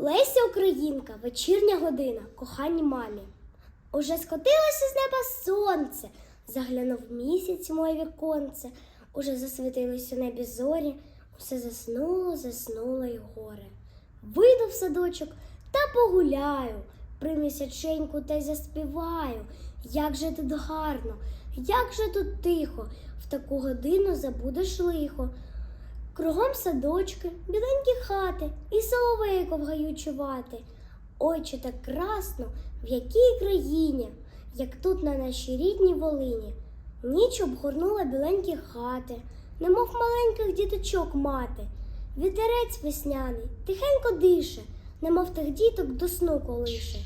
Леся Українка, вечірня година, коханій мамі. Уже скотилося з неба сонце, заглянув місяць моє віконце, уже засвітились у небі зорі, усе заснуло, заснуло й горе. Вийду в садочок та погуляю, при місяченьку та й заспіваю. Як же тут гарно, як же тут тихо, в таку годину забудеш лихо. Кругом садочки, біленькі хати, і соловейко в гаю чувати. Ой, чи так красно, в якій країні, як тут на нашій рідній Волині. Ніч обгорнула біленькі хати, немов маленьких діточок мати. Вітерець весняний, тихенько дише, немов тих діток до сну колише.